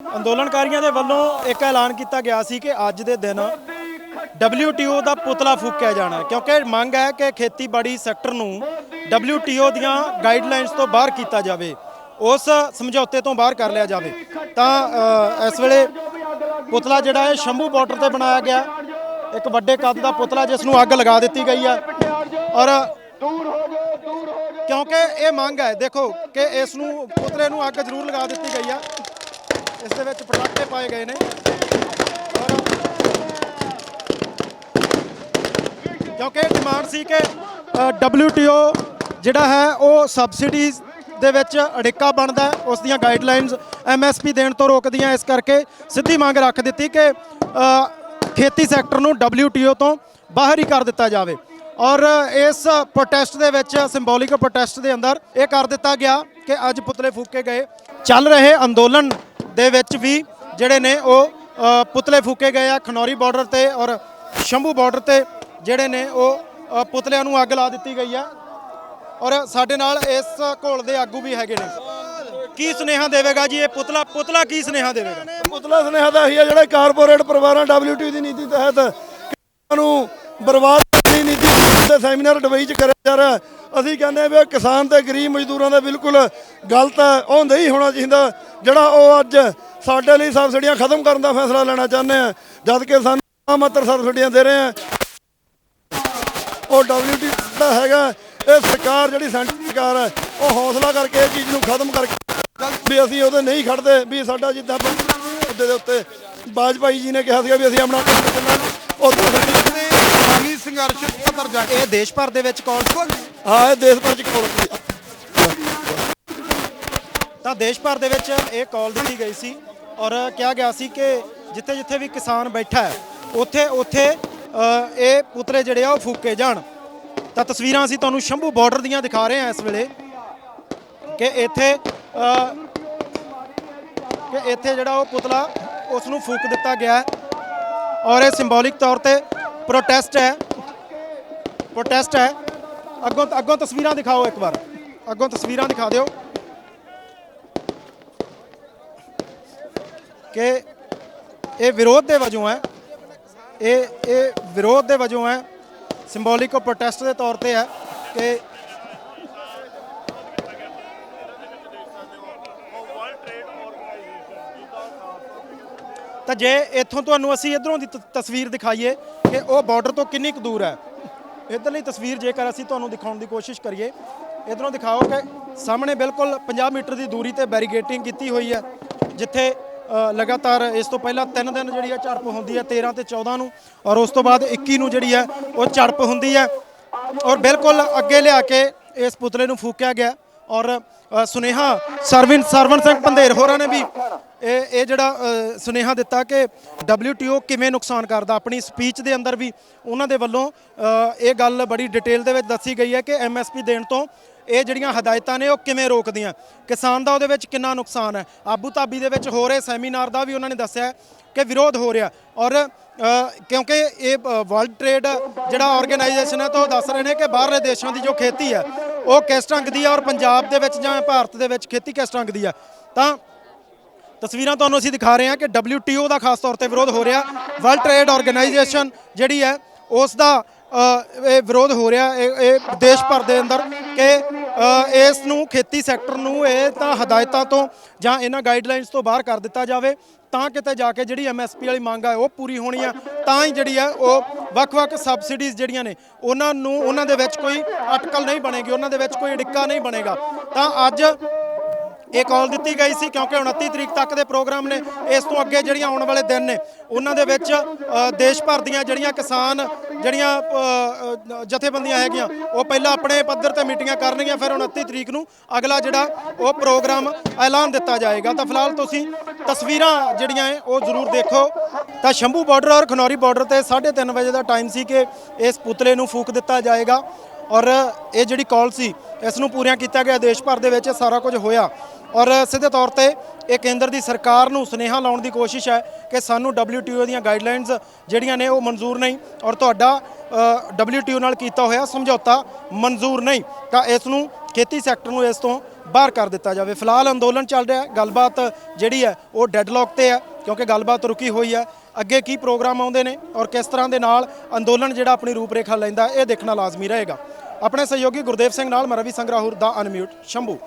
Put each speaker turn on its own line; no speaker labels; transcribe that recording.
ਅੰਦੋਲਨਕਾਰੀਆਂ ਦੇ ਵੱਲੋਂ ਇੱਕ ਐਲਾਨ ਕੀਤਾ ਗਿਆ ਸੀ ਕਿ ਅੱਜ ਦੇ ਦਿਨ WTO ਦਾ ਪੁਤਲਾ ਫੂਕਿਆ ਜਾਣਾ ਕਿਉਂਕਿ ਮੰਗ ਹੈ ਕਿ ਖੇਤੀਬਾੜੀ ਸੈਕਟਰ ਨੂੰ WTO ਦੀਆਂ ਗਾਈਡਲਾਈਨਸ ਤੋਂ ਬਾਹਰ ਕੀਤਾ ਜਾਵੇ, ਉਸ ਸਮਝੌਤੇ ਤੋਂ ਬਾਹਰ ਕਰ ਲਿਆ ਜਾਵੇ। ਤਾਂ ਇਸ ਵੇਲੇ ਪੁਤਲਾ ਜਿਹੜਾ ਹੈ, ਸ਼ੰਭੂ ਬਾਰਡਰ ਤੇ ਬਣਾਇਆ ਗਿਆ। ਇੱਕ ਵੱਡੇ ਕੱਦ ਦਾ ਪੁਤਲਾ ਜਿਸ ਨੂੰ ਅੱਗ ਲਗਾ ਦਿੱਤੀ ਗਈ ਹੈ। ਔਰ ਕਿਉਂਕਿ ਇਹ ਮੰਗ ਹੈ, ਦੇਖੋ ਕਿ ਇਸ ਨੂੰ ਪੁਤਲੇ ਨੂੰ ਅੱਗ ਜ਼ਰੂਰ ਲਗਾ ਦਿੱਤੀ ਗਈ ਹੈ। ਦੇ ਵਿੱਚ ਪਟਾਕੇ ਪਾਏ ਗਏ ਨੇ। ਔਰ ਕਿਉਂਕਿ ਡਿਮਾਂਡ ਸੀ ਕਿ ਅ, WTO ਜਿਹੜਾ ਹੈ ਉਹ ਸਬਸਿਡੀਜ਼ ਦੇ ਵਿੱਚ ਅੜਿੱਕਾ ਬਣਦਾ ਉਸ ਦੀਆਂ ਗਾਈਡਲਾਈਨਸ MSP ਦੇਣ ਤੋਂ ਰੋਕਦੀਆਂ। ਇਸ ਕਰਕੇ ਸਿੱਧੀ ਮੰਗ ਰੱਖ ਦਿੱਤੀ ਕਿ ਖੇਤੀ ਸੈਕਟਰ ਨੂੰ WTO ਤੋਂ ਬਾਹਰ ਹੀ ਕਰ ਦਿੱਤਾ ਜਾਵੇ। ਔਰ ਇਸ ਪ੍ਰੋਟੈਸਟ ਦੇ ਵਿੱਚ ਸਿੰਬੋਲਿਕ ਪ੍ਰੋਟੈਸਟ ਦੇ ਅੰਦਰ ਇਹ ਕਰ ਦਿੱਤਾ ਗਿਆ ਕਿ ਅੱਜ ਪੁਤਲੇ ਫੂਕੇ ਗਏ। ਚੱਲ ਰਹੇ ਅੰਦੋਲਨ ਦੇ ਵਿੱਚ ਵੀ ਜਿਹੜੇ ਨੇ ਉਹ ਪੁਤਲੇ ਫੂਕੇ ਗਏ ਆ ਖਨੌਰੀ ਬਾਰਡਰ ਤੇ ਔਰ ਸ਼ੰਭੂ ਬਾਰਡਰ ਤੇ ਜਿਹੜੇ ਨੇ ਉਹ ਪੁਤਲਿਆਂ ਨੂੰ ਅੱਗ ਲਾ ਦਿੱਤੀ ਗਈ ਆ। ਔਰ ਸਾਡੇ ਨਾਲ ਇਸ ਘੋਲ ਦੇ ਆਗੂ ਵੀ ਹੈਗੇ ਨੇ। ਕੀ ਸੁਨੇਹਾ ਦੇਵੇਗਾ ਜੀ? ਇਹ ਪੁਤਲਾ ਪੁਤਲਾ ਕੀ ਸੁਨੇਹਾ ਦੇਵੇਗਾ?
ਪੁਤਲਾ ਸੁਨੇਹਾ ਤਾਂ ਹੀ ਹੈ ਜਿਹੜਾ ਕਾਰਪੋਰੇਟ ਪਰਿਵਾਰਾਂ, WTO ਦੀ ਨੀਤੀ ਤਹਿਤ ਨੂੰ ਬਰਬਾਦ ਕਰਨ ਨੀਤੀ ਦੇ ਸੈਮੀਨਾਰ ਦੁਬਈ ਚ ਕਰਿਆ ਜਾ ਰਿਹਾ ਅਸੀਂ ਕਹਿੰਦੇ ਵੀ ਕਿਸਾਨ ਤੇ ਗਰੀਬ ਮਜ਼ਦੂਰਾਂ ਦਾ ਬਿਲਕੁਲ ਗਲਤ ਹੈ। ਉਹ ਨਹੀਂ ਹੋਣਾ ਚਾਹੀਦਾ। ਜਿਹੜਾ ਉਹ ਅੱਜ ਸਾਡੇ ਲਈ ਸਬਸਿਡੀਆਂ ਖਤਮ ਕਰਨ ਦਾ ਫੈਸਲਾ ਲੈਣਾ ਚਾਹੁੰਦੇ ਆ, ਜਦ ਕਿ ਸਾਨੂੰ ਮਾਤਰ ਸਬਸਿਡੀਆਂ ਦੇ ਰਹੇ ਆ। ਉਹ WTO ਦਾ ਹੈਗਾ। ਇਹ ਸਰਕਾਰ ਜਿਹੜੀ ਸੈਂਟਰ ਸਰਕਾਰ ਹੈ, ਉਹ ਹੌਸਲਾ ਕਰਕੇ ਇਹ ਚੀਜ਼ ਨੂੰ ਖਤਮ ਕਰਕੇ ਵੀ ਅਸੀਂ ਉਹਦੇ ਨਹੀਂ ਖੜਦੇ ਵੀ ਸਾਡਾ ਜਿੱਦਾਂ ਉਹਦੇ ਦੇ ਉੱਤੇ ਬਾਜਪਾਈ ਜੀ ਨੇ ਕਿਹਾ ਸੀਗਾ ਵੀ ਅਸੀਂ ਆਪਣਾ ਕੰਮ ਚੱਲਾਂਗੇ ਉਦੋਂ ਸਾਡੀ
ਦੇ ਕਿਸਾਨੀ ਸੰਘਰਸ਼ ਪੱਧਰ ਜਾ
ਇਹ ਦੇਸ਼ ਭਰ ਦੇ ਵਿੱਚ ਕਾਲ
ਹਾਂ ਇਹ ਦੇਸ਼ ਭਰ ਚ ਕੋਲ
ਤਾਂ ਦੇਸ਼ ਭਰ ਦੇ ਵਿੱਚ ਇਹ ਕਾਲ ਦਿੱਤੀ ਗਈ ਸੀ ਔਰ ਕਿਹਾ ਗਿਆ ਸੀ ਕਿ ਜਿੱਥੇ ਜਿੱਥੇ ਵੀ ਕਿਸਾਨ ਬੈਠਾ ਹੈ ਉੱਥੇ ਉੱਥੇ ਅ, ਇਹ ਪੁਤਲੇ ਜਿਹੜੇ ਆ ਉਹ ਫੂਕੇ ਜਾਣ। ਤਾਂ ਤਸਵੀਰਾਂ ਅਸੀਂ ਤੁਹਾਨੂੰ ਸ਼ੰਭੂ ਬਾਰਡਰ ਦੀਆਂ ਦਿਖਾ ਰਹੇ ਹਾਂ ਇਸ ਵੇਲੇ ਕਿ ਇੱਥੇ ਅ, ਕਿ ਇੱਥੇ ਜਿਹੜਾ ਉਹ ਪੁਤਲਾ ਉਸ ਨੂੰ ਫੂਕ ਦਿੱਤਾ ਗਿਆ ਹੈ ਔਰ ਇਹ ਸਿੰਬੋਲਿਕ ਤੌਰ ਤੇ ਪ੍ਰੋਟੈਸਟ ਹੈ। ਪ੍ਰੋਟੈਸਟ ਹੈ। ਅੱਗੋਂ ਅੱਗੋਂ ਤਸਵੀਰਾਂ ਦਿਖਾਓ ਇੱਕ ਵਾਰ। ਅੱਗੋਂ ਤਸਵੀਰਾਂ ਦਿਖਾ ਦਿਓ। ਕਿ ਇਹ ਵਿਰੋਧ ਦੇ ਵਜੋਂ ਹੈ। ਇਹ ਇਹ ਵਿਰੋਧ ਦੇ ਵਜੋਂ ਹੈ। ਸਿੰਬੋਲਿਕ ਪ੍ਰੋਟੈਸਟ ਦੇ ਤੌਰ ਤੇ ਹੈ ਕਿ ਤਾਂ ਜੇ ਇੱਥੋਂ ਤੁਹਾਨੂੰ ਅਸੀਂ ਇਧਰੋਂ ਦੀ ਤਸਵੀਰ ਦਿਖਾਈਏ ਕਿ ਉਹ ਬਾਰਡਰ ਤੋਂ ਕਿੰਨੀ ਕੁ ਦੂਰ ਹੈ। ਇਧਰਲੀ ਤਸਵੀਰ ਜੇਕਰ ਅਸੀਂ ਤੁਹਾਨੂੰ ਦਿਖਾਉਣ ਦੀ ਕੋਸ਼ਿਸ਼ ਕਰੀਏ, ਇਧਰੋਂ ਦਿਖਾਓ ਕਿ ਸਾਹਮਣੇ ਬਿਲਕੁਲ 50 ਮੀਟਰ ਦੀ ਦੂਰੀ ਤੇ ਬੈਰੀਗੇਟਿੰਗ ਕੀਤੀ ਹੋਈ ਹੈ, ਜਿੱਥੇ ਲਗਾਤਾਰ ਇਸ ਤੋਂ ਪਹਿਲਾਂ 3 ਦਿਨ ਜਿਹੜੀ ਹੈ ਝੜਪ ਹੁੰਦੀ ਹੈ 13 ਤੇ 14 ਨੂੰ, ਔਰ ਉਸ ਤੋਂ ਬਾਅਦ 21 ਨੂੰ ਜਿਹੜੀ ਹੈ ਉਹ ਝੜਪ ਹੁੰਦੀ ਹੈ, ਔਰ ਬਿਲਕੁਲ ਅੱਗੇ ਲਿਆ ਕੇ ਇਸ ਪੁਤਲੇ ਨੂੰ ਫੂਕਿਆ ਗਿਆ, ਔਰ ਸੁਨੇਹਾ ਸਰਵਿਨ ਸਰਵਨ ਸਿੰਘ ਪੰਧੇਰ ਹੋਰਾਂ ਨੇ ਵੀ ਇਹ ਇਹ ਜਿਹੜਾ ਸੁਨੇਹਾ ਦਿੱਤਾ ਕਿ WTO ਕਿਵੇਂ ਨੁਕਸਾਨ ਕਰਦਾ, ਆਪਣੀ ਸਪੀਚ ਦੇ ਅੰਦਰ ਵੀ ਉਹਨਾਂ ਦੇ ਵੱਲੋਂ ਇਹ ਗੱਲ ਬੜੀ ਡਿਟੇਲ ਦੇ ਵਿੱਚ ਦੱਸੀ ਗਈ ਹੈ ਕਿ MSP ਦੇਣ ਤੋਂ ਇਹ ਜਿਹੜੀਆਂ ਹਦਾਇਤਾਂ ਨੇ ਉਹ ਕਿਵੇਂ ਰੋਕਦੀਆਂ? ਕਿਸਾਨ ਦਾ ਉਹਦੇ ਵਿੱਚ ਕਿੰਨਾ ਨੁਕਸਾਨ ਹੈ? ਆਬੂ ਧਾਬੀ ਦੇ ਵਿੱਚ ਹੋ ਰਹੇ ਸੈਮੀਨਾਰ ਦਾ ਵੀ ਉਹਨਾਂ ਨੇ ਦੱਸਿਆ ਕਿ ਵਿਰੋਧ ਹੋ ਰਿਹਾ। ਔਰ ਕਿਉਂਕਿ ਇਹ ਵਰਲਡ ਟ੍ਰੇਡ ਜਿਹੜਾ ਆਰਗੇਨਾਈਜੇਸ਼ਨ ਹੈ ਤਾਂ ਉਹ ਦੱਸ ਰਹੇ ਨੇ ਕਿ ਬਾਹਰਲੇ ਦੇਸ਼ਾਂ ਦੀ ਜੋ ਖੇਤੀ ਹੈ, ਉਹ ਕਿਸ ਢੰਗ ਦੀ ਹੈ? ਔਰ ਪੰਜਾਬ ਦੇ ਵਿੱਚ ਜਾਂ ਭਾਰਤ ਦੇ ਵਿੱਚ ਖੇਤੀ ਕਿਸ ਢੰਗ ਦੀ ਹੈ? ਤਾਂ ਤਸਵੀਰਾਂ ਤੁਹਾਨੂੰ ਅਸੀਂ ਦਿਖਾ ਰਹੇ ਹਾਂ ਕਿ WTO ਦਾ ਖਾਸ ਤੌਰ ਤੇ ਵਿਰੋਧ ਹੋ ਰਿਹਾ। ਵਰਲਡ ਟ੍ਰੇਡ ਆਰਗੇਨਾਈਜੇਸ਼ਨ ਜਿਹੜੀ ਹੈ, ਉਸ ਦਾ ਇਹ ਵਿਰੋਧ ਹੋ ਰਿਹਾ। ਇਹ ਇਹ ਦੇਸ਼ ਭਰ ਦੇ ਅੰਦਰ ਕਿ ਇਸ ਨੂੰ ਖੇਤੀ ਸੈਕਟਰ ਨੂੰ ਇਹ ਤਾਂ ਹਦਾਇਤਾਂ ਤੋਂ ਜਾਂ ਇਹਨਾਂ ਗਾਈਡਲਾਈਨਸ ਤੋਂ ਬਾਹਰ ਕਰ ਦਿੱਤਾ ਜਾਵੇ। ਤਾਂ ਕਿਤੇ ਜਾ ਕੇ ਜਿਹੜੀ ਐਮਐਸਪੀ ਵਾਲੀ ਮੰਗ ਹੈ ਉਹ ਪੂਰੀ ਹੋਣੀ ਆ। ਤਾਂ ਹੀ ਜਿਹੜੀ ਹੈ ਉਹ ਵੱਖ-ਵੱਖ ਸਬਸਿਡੀਜ਼ ਜਿਹੜੀਆਂ ਨੇ, ਉਹਨਾਂ ਨੂੰ, ਉਹਨਾਂ ਦੇ ਵਿੱਚ ਕੋਈ ਅਟਕਲ ਨਹੀਂ ਬਣੇਗੀ, ਉਹਨਾਂ ਦੇ ਵਿੱਚ ਕੋਈ ਅੜਿੱਕਾ ਨਹੀਂ ਬਣੇਗਾ। ਤਾਂ ਅੱਜ ਇਹ ਕਾਲ ਦਿੱਤੀ ਗਈ ਸੀ ਕਿਉਂਕਿ 29 ਤਰੀਕ ਤੱਕ ਦੇ ਪ੍ਰੋਗਰਾਮ ਨੇ, ਇਸ ਤੋਂ ਅੱਗੇ ਜਿਹੜੀਆਂ ਆਉਣ ਵਾਲੇ ਦਿਨ ਨੇ, ਉਹਨਾਂ ਦੇ ਵਿੱਚ ਦੇਸ਼ ਭਰ ਦੀਆਂ ਜਿਹੜੀਆਂ ਕਿਸਾਨ, ਜਿਹੜੀਆਂ ਜਥੇਬੰਦੀਆਂ ਹੈਗੀਆਂ, ਉਹ ਪਹਿਲਾਂ ਆਪਣੇ ਪੱਧਰ ਤੇ ਮੀਟਿੰਗਾਂ ਕਰਨਗੀਆਂ, ਫਿਰ 29 ਤਰੀਕ ਨੂੰ ਅਗਲਾ ਜਿਹੜਾ ਉਹ ਪ੍ਰੋਗਰਾਮ ਐਲਾਨ ਦਿੱਤਾ ਜਾਏਗਾ। ਤਾਂ ਫਿਲਹਾਲ ਤੁਸੀਂ ਤਸਵੀਰਾਂ ਜਿਹੜੀਆਂ ਹੈ ਉਹ ਜ਼ਰੂਰ ਦੇਖੋ। ਤਾਂ ਸ਼ੰਭੂ ਬਾਰਡਰ ਔਰ ਖਨੌਰੀ ਬਾਰਡਰ ਤੇ 3:30 ਵਜੇ ਦਾ ਟਾਈਮ ਸੀ ਕਿ ਇਸ ਪੁਤਲੇ ਨੂੰ ਫੂਕ ਦਿੱਤਾ ਜਾਏਗਾ। ਔਰ ਇਹ ਜਿਹੜੀ ਕਾਲ ਸੀ, ਇਸ ਨੂੰ ਪੂਰੀਆਂ ਕੀਤਾ ਗਿਆ ਦੇਸ਼ ਭਰ ਦੇ ਵਿੱਚ ਇਹ ਸਾਰਾ ਕੁਝ ਹੋਇਆ। ਔਰ ਸਿੱਧੇ ਤੌਰ ਤੇ ਇਹ ਕੇਂਦਰ ਦੀ ਸਰਕਾਰ ਨੂੰ ਸੁਨੇਹਾ ਲਾਉਣ ਦੀ ਕੋਸ਼ਿਸ਼ ਹੈ ਕਿ ਸਾਨੂੰ WTO ਦੀਆਂ ਗਾਈਡਲਾਈਨਸ ਜਿਹੜੀਆਂ ਨੇ ਉਹ ਮਨਜ਼ੂਰ ਨਹੀਂ ਔਰ ਤੁਹਾਡਾ ਅ, WTO ਨਾਲ ਕੀਤਾ ਹੋਇਆ ਸਮਝੌਤਾ ਮਨਜ਼ੂਰ ਨਹੀਂ। ਤਾਂ ਇਸ ਨੂੰ ਖੇਤੀ ਸੈਕਟਰ ਨੂੰ ਇਸ ਤੋਂ ਬਾਹਰ ਕਰ ਦਿੱਤਾ ਜਾਵੇ। ਫਿਲਹਾਲ ਅੰਦੋਲਨ ਚੱਲ ਰਿਹਾ ਹੈ ਗੱਲਬਾਤ ਜਿਹੜੀ ਹੈ ਉਹ ਡੈਡਲੌਕ ਤੇ ਹੈ ਕਿਉਂਕਿ ਗੱਲਬਾਤ ਰੁਕੀ ਹੋਈ ਹੈ। ਅੱਗੇ ਕੀ ਪ੍ਰੋਗਰਾਮ ਆਉਂਦੇ ਨੇ ਔਰ ਕਿਸ ਤਰ੍ਹਾਂ ਦੇ ਨਾਲ ਅੰਦੋਲਨ ਜਿਹੜਾ ਆਪਣੀ ਰੂਪਰੇਖਾ ਲੈਂਦਾ ਇਹ ਦੇਖਣਾ ਲਾਜ਼ਮੀ ਰਹੇਗਾ। ਆਪਣੇ ਸਹਿਯੋਗੀ ਗੁਰਦੇਵ ਸਿੰਘ ਨਾਲ ਮੈਂ ਰਵੀ ਸੰਗਰਾਹੁਰ ਦਾ ਅਨਮਿਊਟ ਸ਼ੰਭੂ।